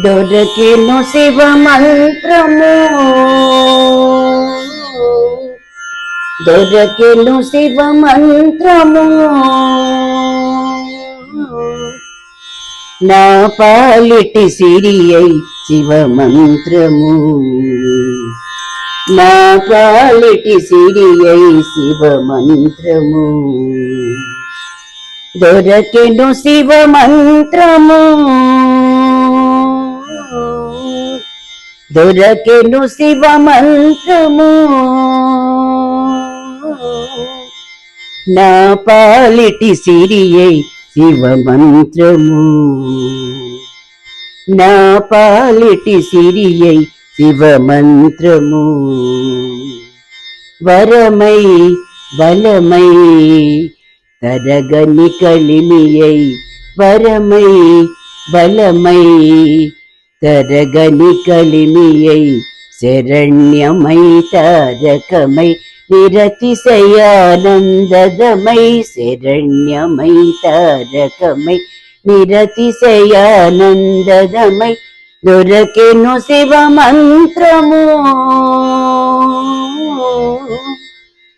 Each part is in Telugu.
దొరకెను శివ మంత్రము. దొరకెను శివ మంత్రము. నా పాలిటి సిరియై శివ మంత్రము. నా పాలిటి సిరియై శివ మంత్రము. దొరకెను శివ మంత్రము. దొరకెను శివమంత్రము నా పాలిటి సిరియే శివమంత్రము నా పాలిటి సిరియై శివమంత్రము వరమై బలమై తరగని కలిమియై వరమై బలమై తరగని కలిమియై శరణ్యమై తారకమై నిరతిశయానందమై శరణ్యమై తారకమై నిరతిశయానందమై దొరకెను శివ మంత్రము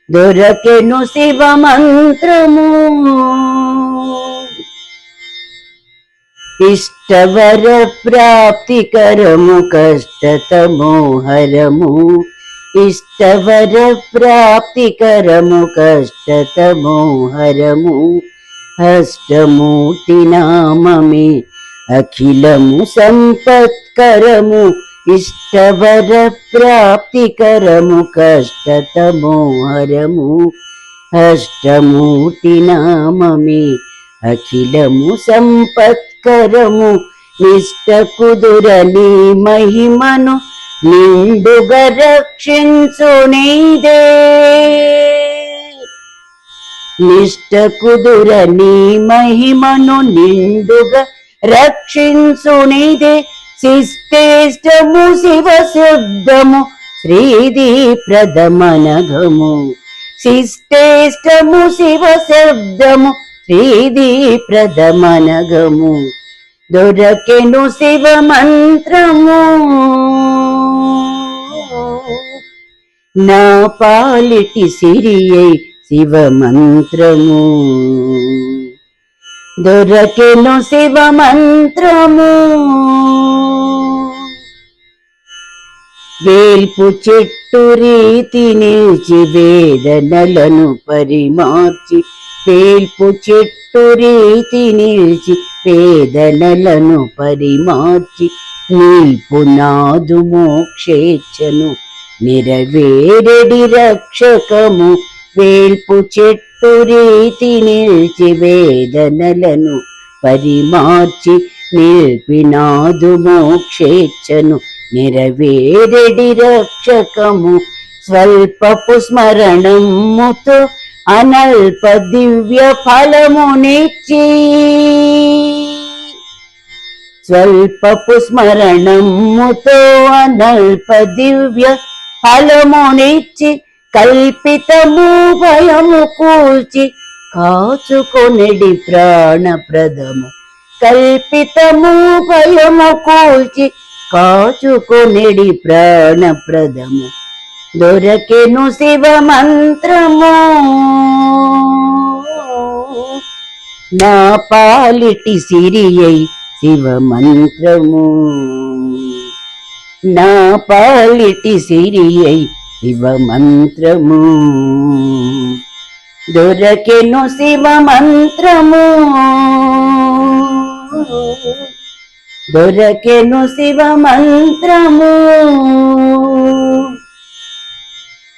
దొరకెను శివ మంత్రము ఇష్టవర ప్రాప్తికరము కష్టతమోహరము ఇష్టవర ప్రాప్తికరము కష్టతమోహరము అష్టమూర్తి నామమే అఖిలము సంపత్కరము. ఇష్టవర ప్రాప్తికరము కష్టతమోహరము అష్టమూర్తి నామమే అఖిలము సంపత్ సంపత్కరము నిష్ట కుదురని మహిమను నిండుగా రక్షించునిదే నిష్ట కుదురని మహిమను నిండుగా రక్షించునిదే శిష్టేష్టము శివ శబ్దము శ్రీది ప్రథమనగము శిష్టేష్టము శివ శబ్దము శ్రీది ప్రథమనగము దొరకెను శివ మంత్రము నా పాలిటి సిరియై శివ మంత్రము దొరకెను శివ మంత్రము వేల్పు చెట్టు రీతి నిలిచి వేదనలను పరిమార్చి వేల్పు చెట్టు రీతి నిలిచి వేదనలను పరిమార్చి నిల్పు నాదు మోక్షేచ్ఛను నిరవేరడి రక్షకము. వేల్పు చెట్టు రీతి నిలిచి వేదనలను పరిమార్చి నిల్పినాదు మోక్షేచ్ఛను నిరవేరడి రక్షకము. స్వల్పపు స్మరణముతో అనల్ప దివ్య ఫలమునిచ్చి స్వల్పపు స్మరణముతో అనల్ప దివ్య ఫలమునిచ్చి కల్పితము భయము కూల్చి కాచుకొనిడి ప్రాణప్రదము. కల్పితము భయము కూల్చి కాచుకొనిడి ప్రాణప్రదము. దొరకెను శివ మంత్రము. నా పాలిటి సిరియై శివ మంత్రము. నా పాలిటి సిరియై శివ మంత్రము. దొరకెను శివ మంత్రము. దొరకెను శివ మంత్రము.